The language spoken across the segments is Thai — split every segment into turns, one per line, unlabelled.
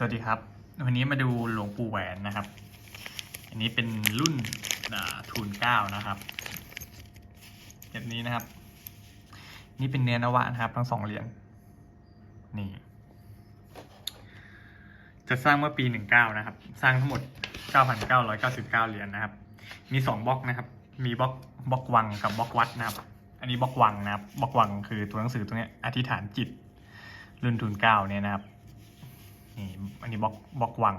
สวัสดีครับ วันนี้มาดูหลวงปู่แหวนนะครับ อันนี้เป็นรุ่นทูนเก้านะครับแบบนี้นะครับ นี่เป็นเนื้อนวะนะครับ ทั้งสองเหรียญนี่ จะสร้างเมื่อปีหนึ่งเก้านะครับ สร้างทั้งหมดเก้าพันเก้าร้อยเก้าสิบเก้าเหรียญนะครับ มีสองบล็อกนะครับ มีบล็อกบล็อกวังกับบล็อกวัดนะครับ อันนี้บล็อกวังนะครับบล็อกวังคือตัวหนังสือตัวนี้อธิษฐานจิต รุ่นทุนเก้าเนี่ยนะครับ นี่อันนี้บล็อกบล็อกวัง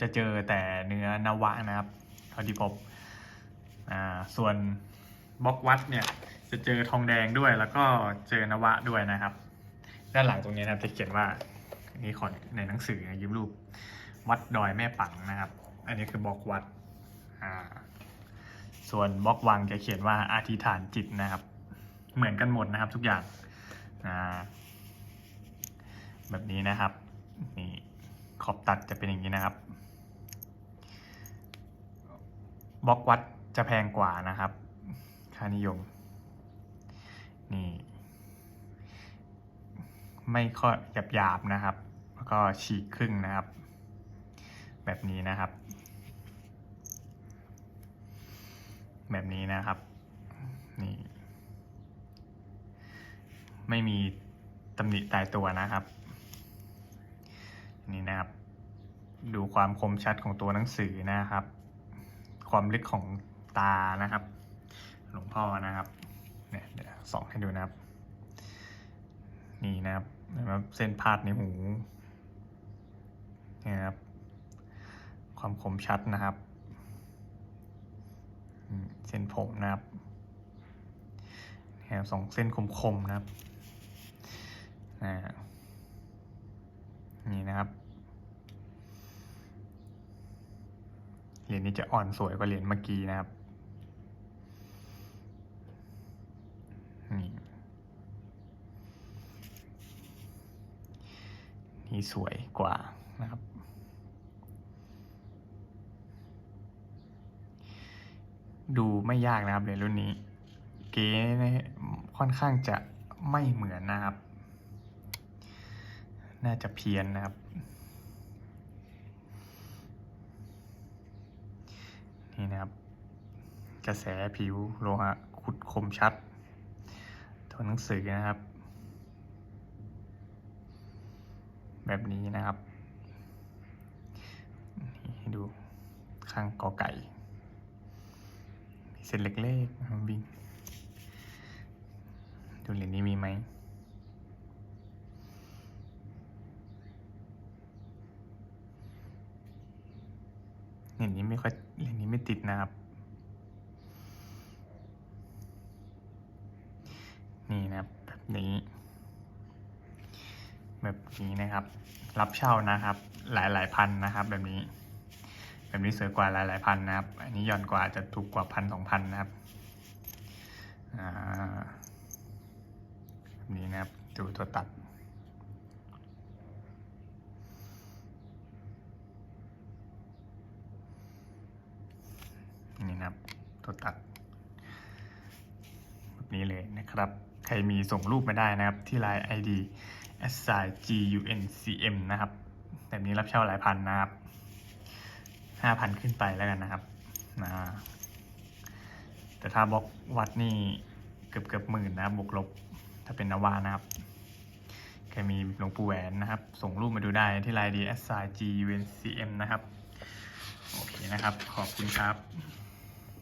จะเจอแต่เนื้อนวะนะครับเท่าที่พบอ่าส่วนบล็อกวัดเนี่ยจะเจอทองแดงด้วยแล้วก็เจอนวะด้วยนะครับ ด้านหลังตรงนี้นะครับจะเขียนว่าอันนี้ขอในหนังสือนะยืมรูป วัดดอยแม่ปังนะครับ อันนี้คือบล็อกวัดอ่าส่วนบล็อกวังจะเขียนว่าอธิษฐานจิตนะครับ เหมือนกันหมดนะครับทุกอย่างอ่าแบบนี้นะครับ นี่ขอบตัดจะเป็นอย่างนี้นะครับบล็อกวัดจะแพงกว่านะครับ ค่านิยม นี่ ไม่ค่อยหยาบๆนะครับ แล้วก็ฉีกครึ่งนะครับ แบบนี้นะครับ แบบนี้นะครับ นี่ ไม่มีตำหนิตายตัวนะครับ นี่นะครับ ดูความคมชัดของตัวหนังสือนะครับ ความลึกของตานะครับ หลวงพ่อนะครับเนี่ยเดี๋ยวส่องให้ดูนะครับ นี่นะครับเห็นไหมเส้นพาดในหูนี่นะครับ ความคมชัดนะครับเส้นผมนะครับเนี่ยสองเส้นคมๆนะครับนะ นี่นะครับ เหรียญนี้จะอ่อนสวยกว่าเหรียญเมื่อกี้นะครับ นี่นี่สวยกว่านะครับ ดูไม่ยากนะครับเหรียญรุ่นนี้ เก๋นค่อนข้างจะไม่เหมือนนะครับ น่าจะเพี้ยนนะครับ นี่นะครับ กระแสผิวโลหะขุดคมชัด ตัวหนังสือนะครับ แบบนี้นะครับนี่ให้ดูข้างกอไก่มีเส้นเล็กๆวิ่งดูเหรียญนี้มีไหม เหรียญนี้ไม่ค่อยเหรียญนี้ไม่ ติดนะครับ นี่นะครับแบบนี้ แบบนี้นะครับ รับเช่านะครับ หลายหลายพันนะครับ แบบนี้ แบบนี้สวยกว่าหลายหลายพันนะครับ อันนี้ย่อนกว่าจะถูกกว่าพันสองพันนะครับอ่าแบบนี้นะครับ ดูตัวตัด นี่นะครับ ตัวตัดแบบนี้เลยนะครับ ใครมีส่งรูปมาได้นะครับ ที่ไลน์ ID s i g u n c m นะครับแบบนี้รับเช่าหลายพันนะครับห้าพันขึ้นไปแล้วกันนะครับนะแต่ถ้าบล็อกวัดนี่เกือบเกือบหมื่นนะบวกลบถ้าเป็นนาวานะครับใครมีหลวงปู่แหวนนะครับ ส่งรูปมาดูได้ที่ไลน์ ID s i g u n c m นะครับ โอเคนะครับ ขอบคุณครับ